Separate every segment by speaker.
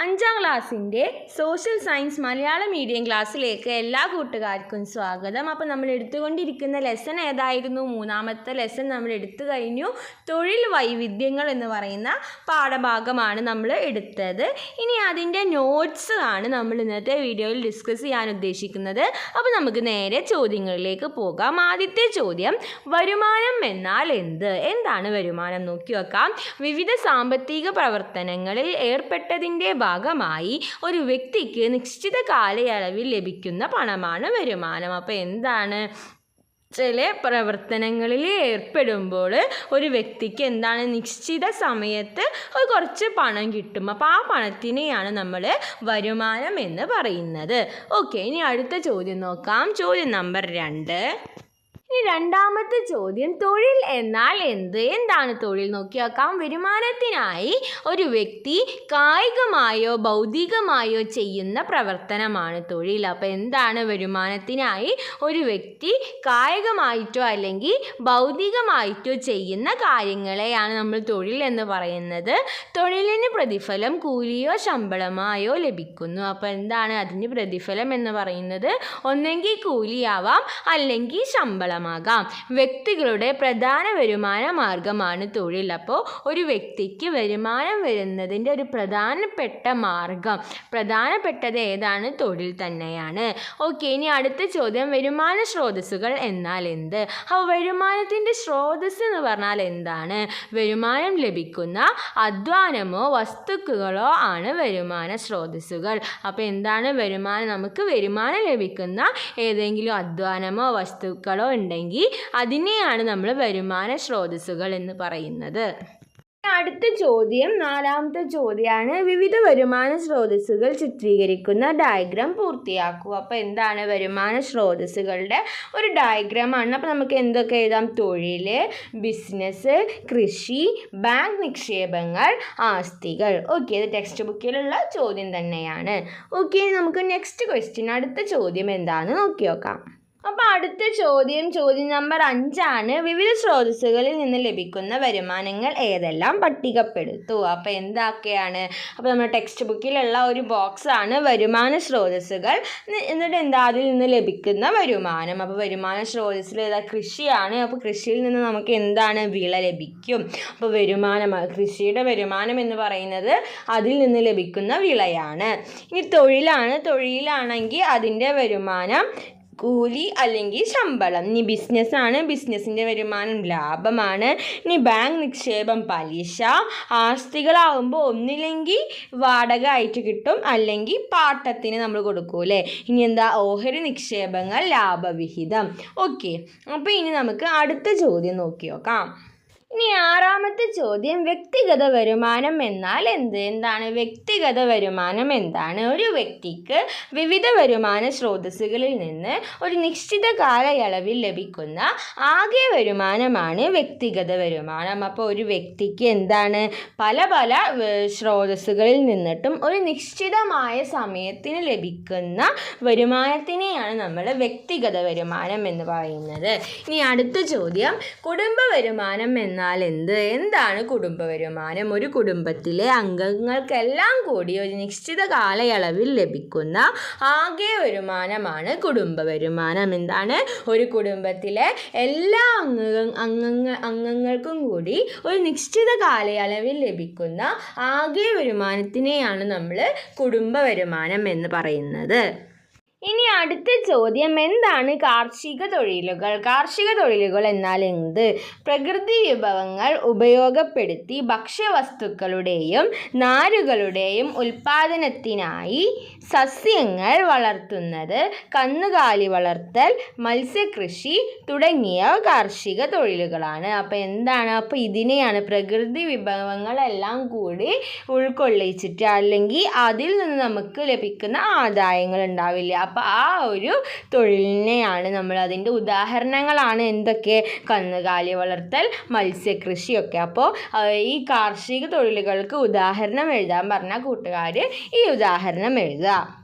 Speaker 1: അഞ്ചാം ക്ലാസ്സിന്റെ social science Malayalam medium ക്ലാസ്സിലേക്ക് എല്ലാ കൂട്ടുകാർക്കും സ്വാഗതം. അപ്പോൾ നമ്മൾ എടുത്തുകൊണ്ടിരിക്കുന്ന ലെസൺ ഏതായിരുന്നു? മൂന്നാമത്തെ ലെസൺ നമ്മൾ എടുത്തു കഴിഞ്ഞു. തൊഴിൽ വൈവിധ്യങ്ങൾ എന്ന് പറയുന്ന പാഠഭാഗമാണ് നമ്മൾ എടുത്തത്. ഇനി അതിന്റെ നോട്ട്സ് ആണ് നമ്മൾ ഇന്നത്തെ വീഡിയോയിൽ ഡിസ്കസ് ചെയ്യാൻ ഉദ്ദേശിക്കുന്നത്. അപ്പോൾ നമുക്ക് നേരെ ചോദ്യങ്ങളിലേക്ക് പോകാം. ആദ്യത്തെ ചോദ്യം വരുമാനം എന്നാൽ എന്ത്? എന്താണ് വരുമാനം? നോക്കി വെക്കാം. വിവിധ സാമ്പത്തിക പ്രവർത്തനങ്ങളിൽ ഏർപ്പെട്ടതിന്റെ ഭാഗമായി ഒരു വ്യക്തിക്ക് നിശ്ചിത കാലയളവിൽ ലഭിക്കുന്ന പണമാണ് വരുമാനം. അപ്പോൾ എന്താണ്? ചില പ്രവർത്തനങ്ങളിൽ ഏർപ്പെടുമ്പോൾ ഒരു വ്യക്തിക്ക് എന്താണ്? നിശ്ചിത സമയത്ത് കുറച്ച് പണം കിട്ടും. അപ്പോൾ ആ പണത്തിനെയാണ് നമ്മൾ വരുമാനം എന്ന് പറയുന്നത്. ഓക്കെ ഇനി അടുത്ത ചോദ്യം നോക്കാം. ചോദ്യം നമ്പർ രണ്ട്. ഇനി രണ്ടാമത്തെ ചോദ്യം തൊഴിൽ എന്നാൽ എന്ത്? എന്താണ് തൊഴിൽ? നോക്കിയാക്കാം. വരുമാനത്തിനായി ഒരു വ്യക്തി കായികമായോ ഭൗതികമായോ ചെയ്യുന്ന പ്രവർത്തനമാണ് തൊഴിൽ. അപ്പോൾ എന്താണ് വരുമാനത്തിനായി ഒരു വ്യക്തി കായികമായിട്ടോ അല്ലെങ്കിൽ ഭൗതികമായിട്ടോ ചെയ്യുന്ന കാര്യങ്ങളെയാണ് നമ്മൾ തൊഴിൽ എന്ന് പറയുന്നത്. തൊഴിലിന് പ്രതിഫലം കൂലിയോ ശമ്പളമായോ ലഭിക്കുന്നു. അപ്പോൾ എന്താണ് അതിന് പ്രതിഫലം എന്ന് പറയുന്നത്? ഒന്നെങ്കിൽ കൂലിയാവാം അല്ലെങ്കിൽ ശമ്പളമാകാം വ്യക്തികളുടെ പ്രധാന വരുമാന മാർഗമാണ് തൊഴിൽ. അപ്പോൾ ഒരു വ്യക്തിക്ക് വരുമാനം വരുന്നതിന്റെ ഒരു പ്രധാനപ്പെട്ട മാർഗം പ്രധാനപ്പെട്ടത് ഏതാണ്? തൊഴിൽ തന്നെയാണ്. ഓക്കെ ഇനി അടുത്ത ചോദ്യം വരുമാന സ്രോതസ്സുകൾ എന്നാൽ എന്ത്? അപ്പോൾ വരുമാനത്തിന്റെ സ്രോതസ് എന്ന് പറഞ്ഞാൽ എന്താണ്? വരുമാനം ലഭിക്കുന്ന അധ്വാനമോ വസ്തുക്കളോ ആണ് വരുമാന സ്രോതസ്സുകൾ. അപ്പോൾ എന്താണ് വരുമാനം? നമുക്ക് വരുമാനം ലഭിക്കുന്ന ഏതെങ്കിലും അധ്വാനമോ വസ്തുക്കളോ ഉണ്ടെങ്കിൽ അതിനെയാണ് നമ്മൾ വരുമാന സ്രോതസ്സുകൾ എന്ന് പറയുന്നത്. അടുത്ത ചോദ്യം നാലാമത്തെ ചോദ്യമാണ്. വിവിധ വരുമാന സ്രോതസ്സുകൾ ചിത്രീകരിക്കുന്ന ഡയഗ്രാം പൂർത്തിയാക്കുക. അപ്പോൾ എന്താണ് വരുമാന സ്രോതസ്സുകളുടെ ഒരു ഡയഗ്രാമാണ് അപ്പോൾ നമുക്ക് എന്തൊക്കെ എഴുതാം? തൊഴിൽ ബിസിനസ് കൃഷി ബാങ്ക് നിക്ഷേപങ്ങൾ ആസ്തികൾ. ഓക്കെ ഇത് ടെക്സ്റ്റ് ബുക്കിലുള്ള ചോദ്യം തന്നെയാണ്. ഓക്കെ നമുക്ക് നെക്സ്റ്റ് ക്വസ്റ്റ്യൻ അടുത്ത ചോദ്യം എന്താണെന്ന് നോക്കി നോക്കാം. അപ്പോൾ അടുത്ത ചോദ്യം ചോദ്യം നമ്പർ അഞ്ചാണ്. വിവിധ സ്രോതസ്സുകളിൽ നിന്ന് ലഭിക്കുന്ന വരുമാനങ്ങൾ ഏതെല്ലാം? പട്ടികപ്പെടുത്തു. അപ്പോൾ എന്തൊക്കെയാണ്? അപ്പോൾ നമ്മുടെ ടെക്സ്റ്റ് ബുക്കിലുള്ള ഒരു ബോക്സാണ് വരുമാന സ്രോതസ്സുകൾ. എന്നിട്ട് എന്താ അതിൽ നിന്ന് ലഭിക്കുന്ന വരുമാനം? അപ്പോൾ വരുമാന സ്രോതസ്സിൽ ഏതാ? കൃഷിയാണ്. അപ്പോൾ കൃഷിയിൽ നിന്ന് നമുക്ക് എന്താണ്? വിള ലഭിക്കും. അപ്പോൾ വരുമാനം കൃഷിയുടെ വരുമാനം എന്ന് പറയുന്നത് അതിൽ നിന്ന് ലഭിക്കുന്ന വിളയാണ്. ഇനി തൊഴിലാണ്. തൊഴിലാണെങ്കിൽ അതിന്റെ വരുമാനം കൂലി അല്ലെങ്കിൽ ശമ്പളം. ഇനി ബിസിനസ്സാണ് ബിസിനസ്സിന്റെ വരുമാനം ലാഭമാണ്. ഇനി ബാങ്ക് നിക്ഷേപം പലിശ ആസ്തികളാവുമ്പോൾ ഒന്നില്ലെങ്കിൽ വാടക ആയിട്ട് കിട്ടും. അല്ലെങ്കിൽ പാട്ടത്തിന് നമ്മൾ കൊടുക്കൂലേ ഇനി എന്താ? ഓഹരി നിക്ഷേപങ്ങൾ ലാഭവിഹിതം. ഓക്കെ അപ്പോൾ ഇനി നമുക്ക് അടുത്ത ചോദ്യം നോക്കി നോക്കാം. ഇനി ആറാമത്തെ ചോദ്യം വ്യക്തിഗത വരുമാനം എന്നാൽ എന്ത്? എന്താണ്? വ്യക്തിഗത വരുമാനം എന്താണ്? ഒരു വ്യക്തിക്ക് വിവിധ വരുമാന സ്രോതസ്സുകളിൽ നിന്ന് ഒരു നിശ്ചിത കാലയളവിൽ ലഭിക്കുന്ന ആകെ വരുമാനമാണ് വ്യക്തിഗത വരുമാനം. അപ്പോൾ ഒരു വ്യക്തിക്ക് എന്താണ്? പല പല സ്രോതസ്സുകളിൽ നിന്നിട്ടും ഒരു നിശ്ചിതമായ സമയത്തിന് ലഭിക്കുന്ന വരുമാനത്തിനെയാണ് നമ്മൾ വ്യക്തിഗത വരുമാനം എന്ന് പറയുന്നത്. ഇനി അടുത്ത ചോദ്യം. കുടുംബ വരുമാനം എന്നാൽ എന്ത് എന്താണ് കുടുംബ വരുമാനം? ഒരു കുടുംബത്തിലെ അംഗങ്ങൾക്കെല്ലാം കൂടി ഒരു നിശ്ചിത കാലയളവിൽ ലഭിക്കുന്ന ആകെ വരുമാനമാണ് കുടുംബ വരുമാനം. എന്താണ്? ഒരു കുടുംബത്തിലെ എല്ലാ അംഗ അംഗങ്ങൾ അംഗങ്ങൾക്കും കൂടി ഒരു നിശ്ചിത കാലയളവിൽ ലഭിക്കുന്ന ആകെ വരുമാനത്തിനെയാണ് നമ്മൾ കുടുംബ വരുമാനം എന്ന് പറയുന്നത്. ഇനി അടുത്ത ചോദ്യം എന്താണ് കാർഷിക തൊഴിലുകൾ? കാർഷിക തൊഴിലുകൾ എന്നാൽ എന്ത്? പ്രകൃതി വിഭവങ്ങൾ ഉപയോഗപ്പെടുത്തി ഭക്ഷ്യവസ്തുക്കളുടെയും നാരുകളുടെയും ഉൽപ്പാദനത്തിനായി സസ്യങ്ങൾ വളർത്തുന്നത് കന്നുകാലി വളർത്തൽ മത്സ്യകൃഷി തുടങ്ങിയ കാർഷിക തൊഴിലുകളാണ്. അപ്പോൾ എന്താണ്? അപ്പോൾ ഇതിനെയാണ് പ്രകൃതി വിഭവങ്ങളെല്ലാം കൂടി ഉൾക്കൊള്ളിച്ചിട്ട് അല്ലെങ്കിൽ അതിൽ നിന്ന് നമുക്ക് ലഭിക്കുന്ന ആദായങ്ങൾ ഉണ്ടാവില്ല? അപ്പോൾ ആ ഒരു തൊഴിലിനെയാണ് നമ്മൾ. അതിന്റെ ഉദാഹരണങ്ങളാണ് എന്തൊക്കെ? കന്നുകാലി വളർത്തൽ മത്സ്യകൃഷിയൊക്കെ. അപ്പോൾ ഈ കാർഷിക തൊഴിലുകൾക്ക് ഉദാഹരണം എഴുതാൻ പറഞ്ഞ കൂട്ടുകാർ ഈ ഉദാഹരണം എഴുതുക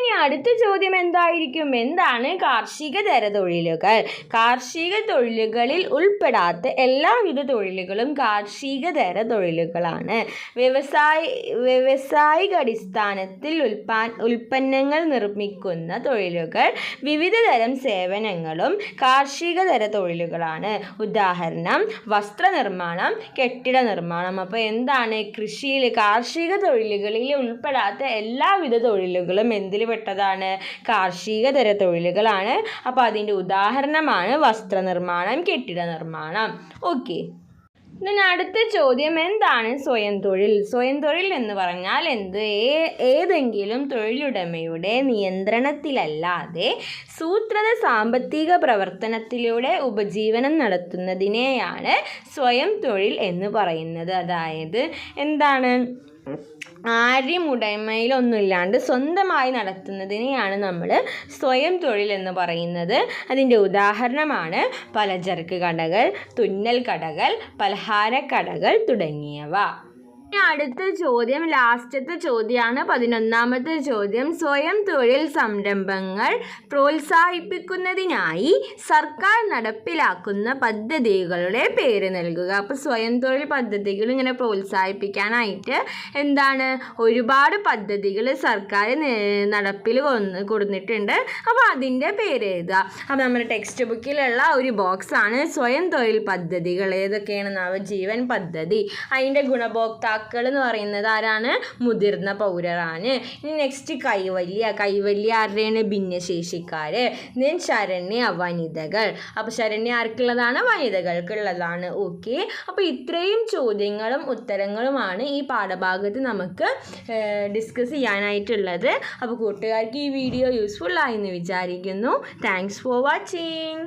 Speaker 1: ഇനി അടുത്ത ചോദ്യം എന്തായിരിക്കും? എന്താണ് കാർഷികതര തൊഴിലുകൾ കാർഷിക തൊഴിലുകളിൽ ഉൾപ്പെടാത്ത എല്ലാവിധ തൊഴിലുകളും കാർഷിക തര തൊഴിലുകളാണ് വ്യവസായ വ്യവസായിക അടിസ്ഥാനത്തിൽ ഉൽപാ ഉൽപ്പന്നങ്ങൾ നിർമ്മിക്കുന്ന തൊഴിലുകൾ വിവിധ തരം സേവനങ്ങളും കാർഷിക തര തൊഴിലുകളാണ് ഉദാഹരണം വസ്ത്രനിർമ്മാണം കെട്ടിട നിർമ്മാണം. അപ്പോൾ എന്താണ് കൃഷിയിൽ കാർഷിക തൊഴിലുകളിൽ ഉൾപ്പെടാത്ത എല്ലാവിധ തൊഴിലുകളും എന്തിൽ പെട്ടതാണ് കാർഷികതര തൊഴിലുകളാണ് അപ്പോൾ അതിന്റെ ഉദാഹരണമാണ് വസ്ത്രനിർമ്മാണം കെട്ടിട നിർമ്മാണം ഓക്കെ അടുത്ത ചോദ്യം എന്താണ് സ്വയം തൊഴിൽ? സ്വയം തൊഴിൽ എന്ന് പറഞ്ഞാൽ എന്ത്? ഏതെങ്കിലും തൊഴിലുടമയുടെ നിയന്ത്രണത്തിലല്ലാതെ സൂത്രത സാമ്പത്തിക പ്രവർത്തനത്തിലൂടെ ഉപജീവനം നടത്തുന്നതിനെയാണ് സ്വയം തൊഴിൽ എന്ന് പറയുന്നത്. അതായത് എന്താണ്? ആരും ഉടമയിലൊന്നുമില്ലാണ്ട് സ്വന്തമായി നടത്തുന്നതിനെയാണ് നമ്മൾ സ്വയം തൊഴിൽ എന്ന് പറയുന്നത്. അതിന്റെ ഉദാഹരണമാണ് പലചരക്ക് കടകൾ തുന്നൽ കടകൾ പലഹാര കടകൾ തുടങ്ങിയവ. അടുത്ത ചോദ്യം ലാസ്റ്റത്തെ ചോദ്യമാണ്. പതിനൊന്നാമത്തെ ചോദ്യം സ്വയം തൊഴിൽ സംരംഭങ്ങൾ പ്രോത്സാഹിപ്പിക്കുന്നതിനായി സർക്കാർ നടപ്പിലാക്കുന്ന പദ്ധതികളുടെ പേര് നൽകുക. അപ്പോൾ സ്വയം തൊഴിൽ പദ്ധതികൾ ഇങ്ങനെ പ്രോത്സാഹിപ്പിക്കാനായിട്ട് എന്താണ്? ഒരുപാട് പദ്ധതികൾ സർക്കാർ നടപ്പിൽ കൊടുത്തിട്ടുണ്ട്. അപ്പോൾ അതിന്റെ പേര് എഴുതുക. അപ്പോൾ നമ്മുടെ ടെക്സ്റ്റ് ബുക്കിലുള്ള ഒരു ബോക്സാണ് സ്വയം തൊഴിൽ പദ്ധതികൾ. ഏതൊക്കെയാണ് നവജീവൻ പദ്ധതി. അതിന്റെ ഗുണഭോക്താക്കൾ എന്ന് പറയുന്നത് ആരാണ്? മുതിർന്ന പൗരരാണ് ഇനി നെക്സ്റ്റ് കൈവല്യ. കൈവല്യ ആരുടെയാണ്? ഭിന്നശേഷിക്കാർ ദെൻ ശരണ്യ വനിതകൾ. അപ്പോൾ ശരണ്യ ആർക്കുള്ളതാണ്? വനിതകൾക്കുള്ളതാണ്. ഓക്കെ അപ്പോൾ ഇത്രയും ചോദ്യങ്ങളും ഉത്തരങ്ങളുമാണ് ഈ പാഠഭാഗത്ത് നമുക്ക് ഡിസ്കസ് ചെയ്യാനായിട്ടുള്ളത്. അപ്പോൾ കൂട്ടുകാർക്ക് ഈ വീഡിയോ യൂസ്ഫുൾ എന്ന് വിചാരിക്കുന്നു. Thanks for watching